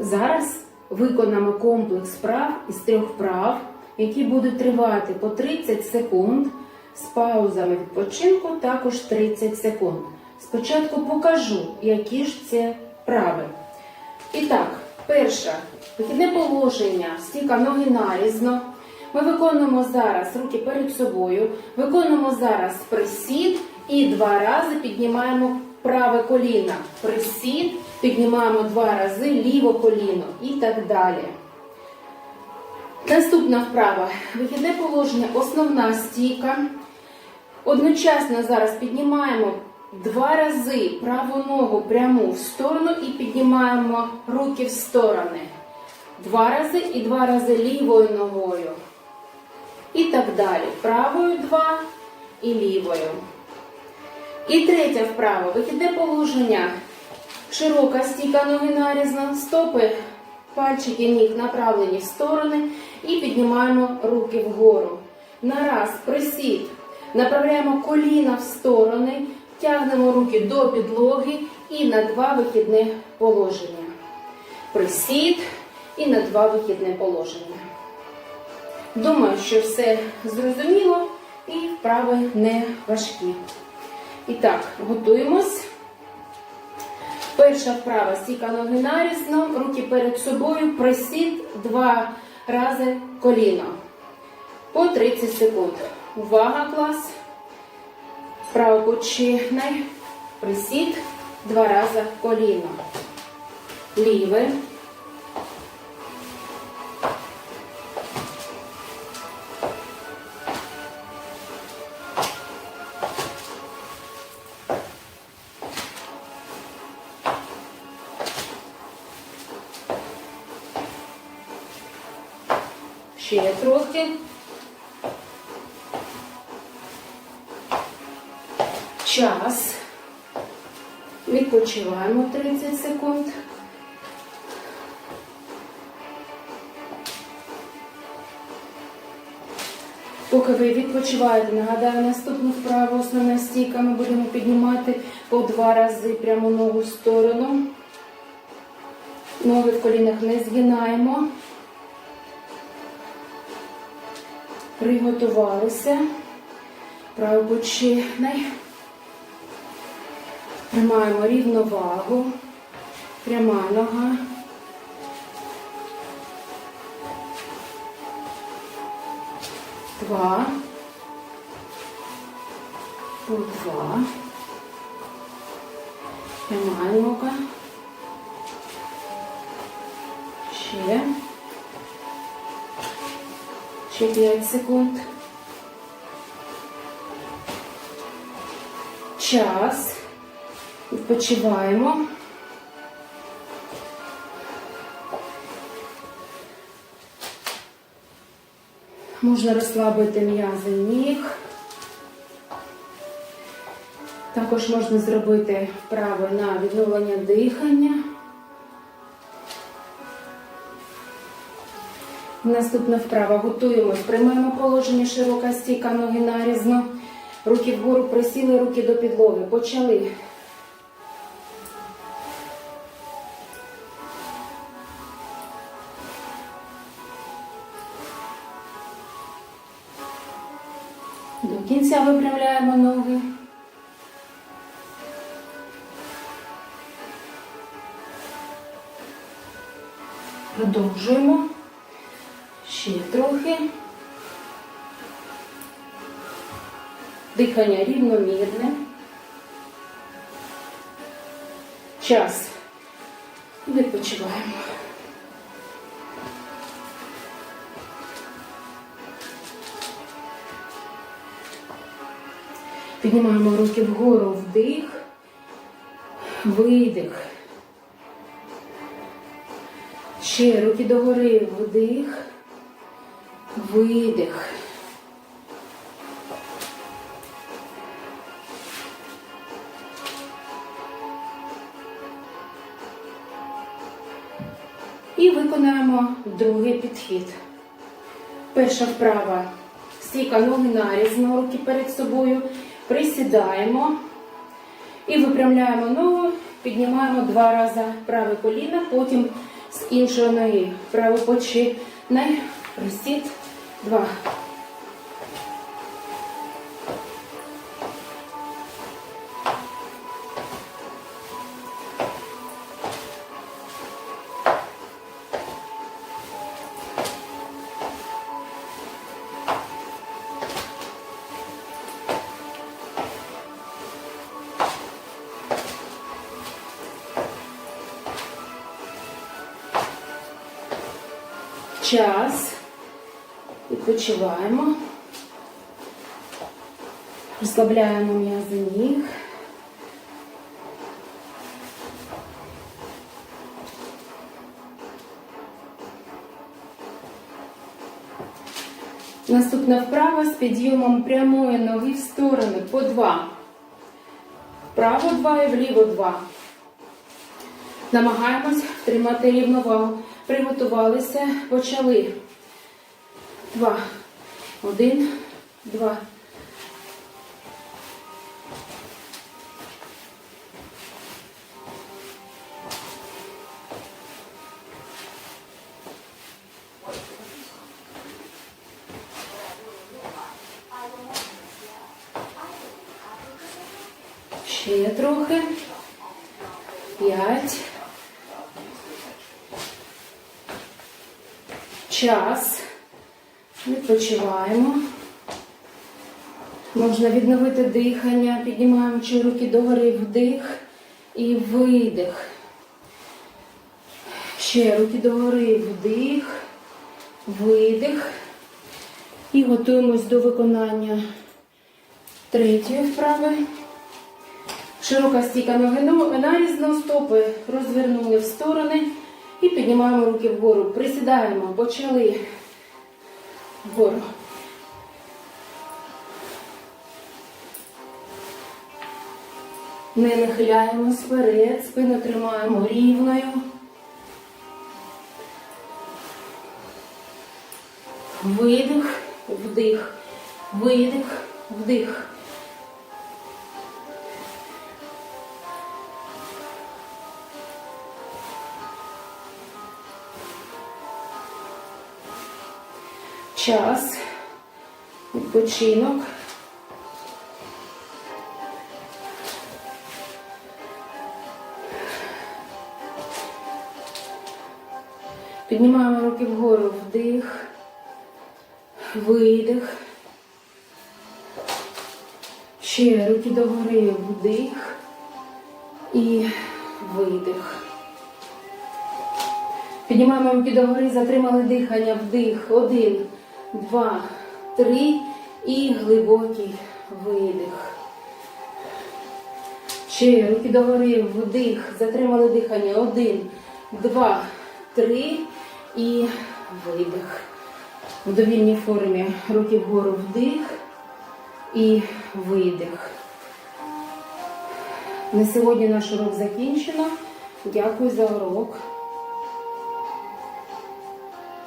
Зараз виконаємо комплекс вправ із трьох вправ, які будуть тривати по 30 секунд з паузами відпочинку також 30 секунд. Спочатку покажу, які ж це вправи. І так, перше, вихідне положення, стійка ноги нарізно. Ми виконуємо зараз руки перед собою, виконуємо зараз присід і два рази піднімаємо праве коліно. Присід, піднімаємо два рази ліве коліно і так далі. Наступна вправа. Вихідне положення, основна стійка. Одночасно зараз піднімаємо два рази праву ногу пряму в сторону і піднімаємо руки в сторони. Два рази і два рази лівою ногою. І так далі. Правою два і лівою. І третя вправа. Вихідне положення. Широка стійка ноги нарізна, стопи, пальчики ніг направлені в сторони і піднімаємо руки вгору. Нараз, присід. Направляємо коліна в сторони, тягнемо руки до підлоги і на два вихідне положення. Присід і на два вихідне положення. Думаю, що все зрозуміло і вправи не важкі. І так, готуємось. Перша вправа сіка ноги нарізно, руки перед собою, присід два рази коліно. По 30 секунд. Увага, клас. Правопочинай. Присід два рази коліно. Ліве. Ще трохи. Час. Відпочиваємо 30 секунд. Поки ви відпочиваєте, нагадаю, наступну вправу основна стійка ми будемо піднімати по два рази пряму ногу в сторону. Ноги в колінах не згинаємо. Приготувалися. Правопочинай. Тримаємо рівновагу. Пряма нога. Два. По два. Пряма нога. Ще 5 секунд. Час. Відпочиваємо. Можна розслабити м'язи ніг. Також можна зробити вправи на відновлення дихання. Наступна вправа. Готуємось. Приймаємо положення широка стійка, ноги нарізно. Руки вгору присіли, руки до підлоги. Почали. До кінця випрямляємо ноги. Продовжуємо. Ще трохи. Дихання рівномірне. Час. Відпочиваємо. Піднімаємо руки вгору, вдих, видих. Ще руки догори, вдих, видих. І виконаємо другий підхід. Перша вправа. Стійка ноги нарізно, руки перед собою. Присідаємо і випрямляємо ногу, піднімаємо два рази праве коліно, потім з іншої ноги. Право починай. Присід. Два. Час. Відпочиваємо. Розслабляємо м'язи ніг. Наступна вправа з підйомом прямої ноги в сторони по два. Вправо два і вліво два. Намагаємось втримати рівновагу. Приготувалися, почали. Два. Один, два. Ще трохи. П'ять. Час. Відпочиваємо. Можна відновити дихання, піднімаючи руки догори, вдих і видих. Ще руки догори, вдих, видих. І готуємось до виконання третьої вправи. Широка стійка ноги ну, нарізно, стопи розвернули в сторони і піднімаємо руки вгору. Присідаємо, почали вгору. Не нахиляємось вперед, спину тримаємо рівною. Видих, вдих, видих, вдих. Час, відпочинок. Піднімаємо руки вгору, вдих, видих. Ще руки догори, вдих і видих. Піднімаємо руки догори, затримали дихання, вдих. Один, два, три і глибокий видих. Ще руки догори, вдих, затримали дихання. Один, два, три і видих. В довільній формі руки вгору вдих і видих. На сьогодні наш урок закінчено. Дякую за урок.